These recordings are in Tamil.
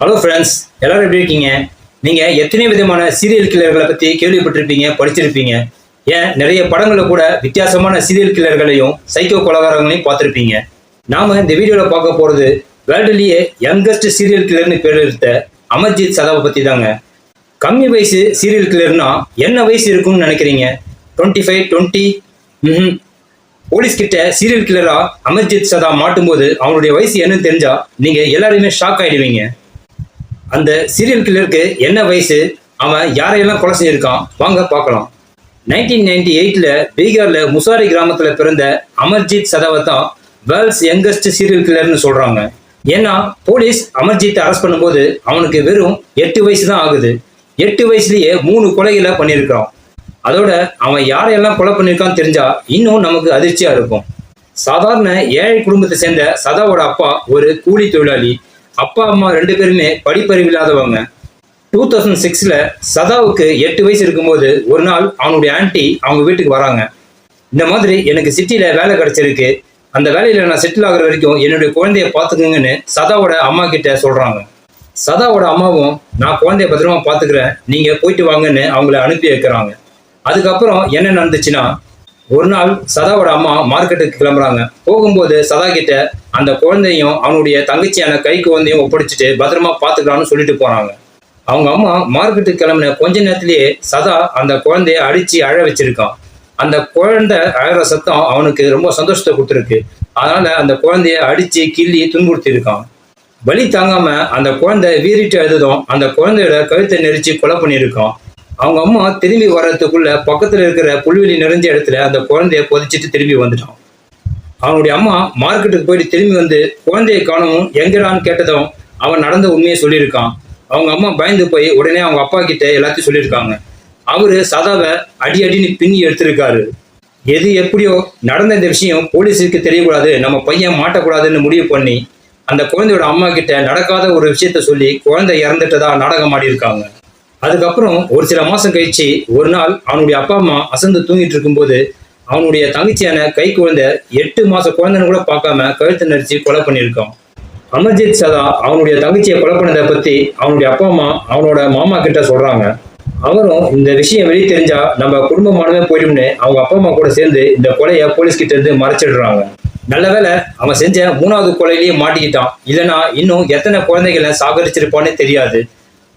ஹலோ ஃப்ரெண்ட்ஸ் எல்லாரும் எப்படி இருக்கீங்க? நீங்க எத்தனை விதமான சீரியல் கில்லர்களை பத்தி கேள்விப்பட்டிருப்பீங்க படிச்சிருப்பீங்க? ஏன்? நிறைய படங்கள்ல கூட வித்தியாசமான சீரியல் கில்லர்களையும் சைக்கோ கொலகாரங்களையும் பார்த்துருப்பீங்க. நாம இந்த வீடியோல பார்க்க போறது வேர்ல்டுலயே யங்கஸ்ட் சீரியல் கில்லர்னு பேர் எடுத்த அமர்ஜித் சதாவை பத்தி தாங்க. கம்மி வயசு சீரியல் கில்லர்னா என்ன வயசு இருக்கும்னு நினைக்கிறீங்க? டுவெண்ட்டி ஃபைவ் டுவெண்ட்டி போலீஸ் கிட்ட சீரியல் கில்லரா அமர்ஜித் சதா மாட்டும்போது அவனுடைய வயசு என்னன்னு தெரிஞ்சா நீங்க எல்லாருமே ஷாக் ஆயிடுவீங்க. அந்த சீரியல் கில்லருக்கு என்ன வயசு? அவன் யாரையெல்லாம் கொலை செஞ்சிருக்கான்? வாங்க பார்க்கலாம். நைன்டீன் நைன்டி எயிட்ல பீகார்ல முசாரி கிராமத்துல பிறந்த அமர்ஜித் சதாவை தான் வேர்ல்ட்ஸ் யங்கஸ்ட் சீரியல் கில்லர்னு சொல்றாங்க. ஏன்னா போலீஸ் அமர்ஜித்தை அரெஸ்ட் பண்ணும்போது அவனுக்கு வெறும் எட்டு வயசு தான் ஆகுது. எட்டு வயசுலயே மூணு கொலைகளை பண்ணியிருக்கான் அதோட அவன் யாரையெல்லாம் கொலை பண்ணியிருக்கான்னு தெரிஞ்சா இன்னும் நமக்கு அதிர்ச்சியா இருக்கும். சாதாரண ஏழை குடும்பத்தை சேர்ந்த சதாவோட அப்பா ஒரு கூலி தொழிலாளி. அப்பா அம்மா ரெண்டு பேருமே படிப்பறிவு இல்லாதவங்க. டூ தௌசண்ட் சிக்ஸ்ல சதாவுக்கு எட்டு வயசு இருக்கும்போது ஒரு நாள் அவனுடைய ஆன்ட்டி அவங்க வீட்டுக்கு வராங்க. இந்த மாதிரி எனக்கு சிட்டியில் வேலை கிடைச்சிருக்கு. அந்த வேலையில் நான் செட்டில் ஆகிற வரைக்கும் என்னுடைய குழந்தைய பார்த்துக்குங்கன்னு சதாவோட அம்மா கிட்ட சொல்றாங்க. சதாவோட அம்மாவும் நான் குழந்தைய பத்திரமா பார்த்துக்கிறேன். நீங்க போயிட்டு வாங்கன்னு அவங்கள அனுப்பி வைக்கிறாங்க. அதுக்கப்புறம் என்ன நடந்துச்சுன்னா ஒரு நாள் சதாவோட அம்மா மார்க்கெட்டுக்கு கிளம்புறாங்க. போகும்போது சதா கிட்ட அந்த குழந்தையும் அவனுடைய தங்கச்சியான கை குழந்தையும் ஒப்படைச்சிட்டு பத்திரமா பார்த்துக்கலாம்னு சொல்லிட்டு போறாங்க அவங்க அம்மா மார்க்கெட்டுக்கு கிளம்பின கொஞ்ச நேரத்திலேயே சதா அந்த குழந்தைய அடிச்சு அழ வச்சிருக்கான். அந்த குழந்தை அழகிற சத்தம் அவனுக்கு ரொம்ப சந்தோஷத்தை கொடுத்துருக்கு. அதனால அந்த குழந்தைய அடிச்சு கிள்ளி துன்புறுத்தி இருக்கான் வலி தாங்காம அந்த குழந்தை வீறிட்டு அழுதும் அந்த குழந்தையோட கழுத்தை நெரிச்சு கொலை பண்ணியிருக்கான். அவங்க அம்மா திரும்பி வர்றதுக்குள்ள பக்கத்துல இருக்கிற புல்வெளி நிறைஞ்ச இடத்துல அந்த குழந்தைய புதைச்சிட்டு திரும்பி வந்துட்டான். அவனுடைய அம்மா மார்க்கெட்டுக்கு போயிட்டு திரும்பி வந்து குழந்தையை காணவும் எங்கடான்னு கேட்டதும் அவன் நடந்த உண்மையை சொல்லியிருக்கான். அவங்க அம்மா பயந்து போய் உடனே அவங்க அப்பா கிட்ட எல்லாத்தையும் சொல்லியிருக்காங்க. அவரு சதாவை அடி அடின்னு பின்னி எடுத்திருக்காரு. எது எப்படியோ நடந்த இந்த விஷயம் போலீஸுக்கு தெரியக்கூடாது நம்ம பையன் மாட்டக்கூடாதுன்னு முடிவு பண்ணி அந்த குழந்தையோட அம்மா கிட்ட நடக்காத ஒரு விஷயத்த சொல்லி குழந்தை இறந்துட்டதா நாடகம் ஆடி இருக்காங்க அதுக்கப்புறம் ஒரு சில மாசம் கழிச்சு ஒரு நாள் அவனுடைய அப்பா அம்மா அசந்து தூங்கிட்டு இருக்கும்போது அவனுடைய தங்கச்சியான கை குழந்தை எட்டு மாச குழந்தைன்னு கூட பார்க்காம கழுத்து நடிச்சு கொலை பண்ணியிருக்கான். அமர்ஜித் சதா அவனுடைய தங்கச்சியை கொலை பண்ணதை பத்தி அவனுடைய அப்பா அம்மா அவனோட மாமா கிட்ட சொல்றாங்க. அவரும் இந்த விஷயம் வெளியே தெரிஞ்சா நம்ம குடும்பமானவே போயிடும்னு அவங்க அப்பா அம்மா கூட சேர்ந்து இந்த கொலையை போலீஸ் கிட்ட இருந்து மறைச்சிடுறாங்க. நல்ல வேளை அவன் செஞ்ச மூணாவது கொலையிலேயே மாட்டிக்கிட்டான். இல்லைன்னா இன்னும் எத்தனை குழந்தைகளை சாகரிச்சிருப்பான்னு தெரியாது.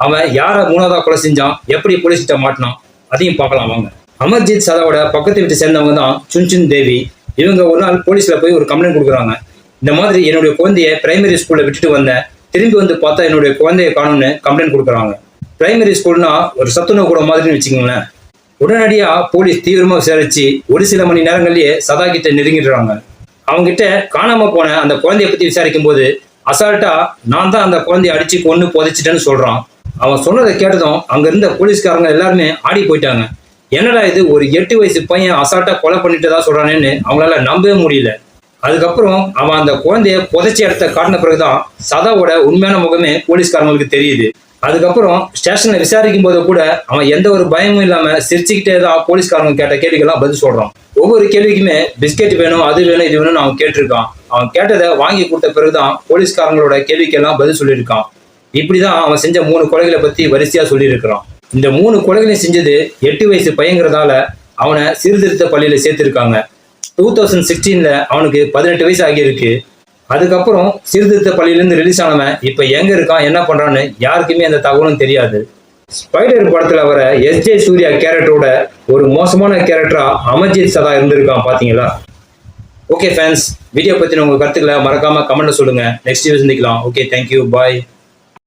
அவன் யாரை மூணாவதா கொலை செஞ்சான்? எப்படி போலீஸ் கிட்ட மாட்டினான்? அதையும் பார்க்கலாம் வாங்க. அமர்ஜித் சதாவோட பக்கத்து வீட்டு சேர்ந்தவங்க தான் சுன்சுன் தேவி. இவங்க ஒரு நாள் போலீஸ்ல போய் ஒரு கம்ப்ளைண்ட் கொடுக்குறாங்க. இந்த மாதிரி என்னுடைய குழந்தைய பிரைமரி ஸ்கூல்ல விட்டுட்டு வந்தேன் திரும்பி வந்து பார்த்தா என்னுடைய குழந்தைய காணும்னு கம்ப்ளைண்ட் கொடுக்குறாங்க. பிரைமரி ஸ்கூல்னா ஒரு சத்துணவு கூட மாதிரின்னு வச்சுக்கோங்களேன். உடனடியா போலீஸ் தீவிரமா விசாரிச்சு ஒரு சில மணி நேரங்கள்லயே சதா கிட்ட நெருங்கிடுறாங்க. அவங்ககிட்ட காணாமல் காணாம போன அந்த குழந்தைய பத்தி விசாரிக்கும் போது அசால்ட்டா நான் தான் அந்த குழந்தைய அடிச்சு கொண்டு புதைச்சிட்டேன்னு சொல்றான். அவன் சொன்னதை கேட்டதும் அங்க இருந்த போலீஸ்காரங்க எல்லாருமே ஆடி போயிட்டாங்க. என்னடா இது ஒரு எட்டு வயசு பையன் அசால்ட்டா கொலை பண்ணிட்டு தான் சொல்றானேன்னு அவங்களால நம்பவே முடியல. அதுக்கப்புறம் அவன் அந்த குழந்தைய புதைச்ச இடத்த காட்டின பிறகுதான் சதாவோட உண்மையான முகமே போலீஸ்காரங்களுக்கு தெரியுது. அதுக்கப்புறம் ஸ்டேஷன்ல விசாரிக்கும் போது கூட அவன் எந்த ஒரு பயமும் இல்லாம சிரிச்சுக்கிட்டே தான் போலீஸ்காரங்க கேட்ட கேள்விக்கெல்லாம் பதில் சொல்றான். ஒவ்வொரு கேள்விக்குமே பிஸ்கெட் வேணும் அது வேணும் இது வேணும்னு அவன் கேட்டிருக்கான். அவன் கேட்டதை வாங்கி கொடுத்த பிறகுதான் போலீஸ்காரங்களோட கேள்விக்கெல்லாம் பதில் சொல்லியிருக்கான். இப்படிதான் அவன் செஞ்ச மூணு கொலைகளை பத்தி வரிசையா சொல்லியிருக்கிறான். இந்த மூணு கொலைகளையும் செஞ்சது எட்டு வயசு பையங்கிறதால அவனை சீர்திருத்த பள்ளியில சேர்த்திருக்காங்க. டூ தௌசண்ட் சிக்ஸ்டீன்ல அவனுக்கு பதினெட்டு வயசு ஆகியிருக்கு. அதுக்கப்புறம் சீர்திருத்த பள்ளியிலேருந்து ரிலீஸ் ஆனவன் இப்போ எங்க இருக்கான் என்ன பண்றான்னு யாருக்குமே அந்த தகவலும் தெரியாது. ஸ்பைடர் படத்துல வர எஸ்ஜே சூர்யா கேரக்டரோட ஒரு மோசமான கேரக்டரா அமர்ஜித் சதா இருந்திருக்கான் பாத்தீங்களா? ஓகே ஃபேன்ஸ் வீடியோ பத்தின உங்க கருத்துக்களை மறக்காம கமெண்ட்டை சொல்லுங்க. நெக்ஸ்ட் வீடியோ சந்திக்கலாம். Okay thank you bye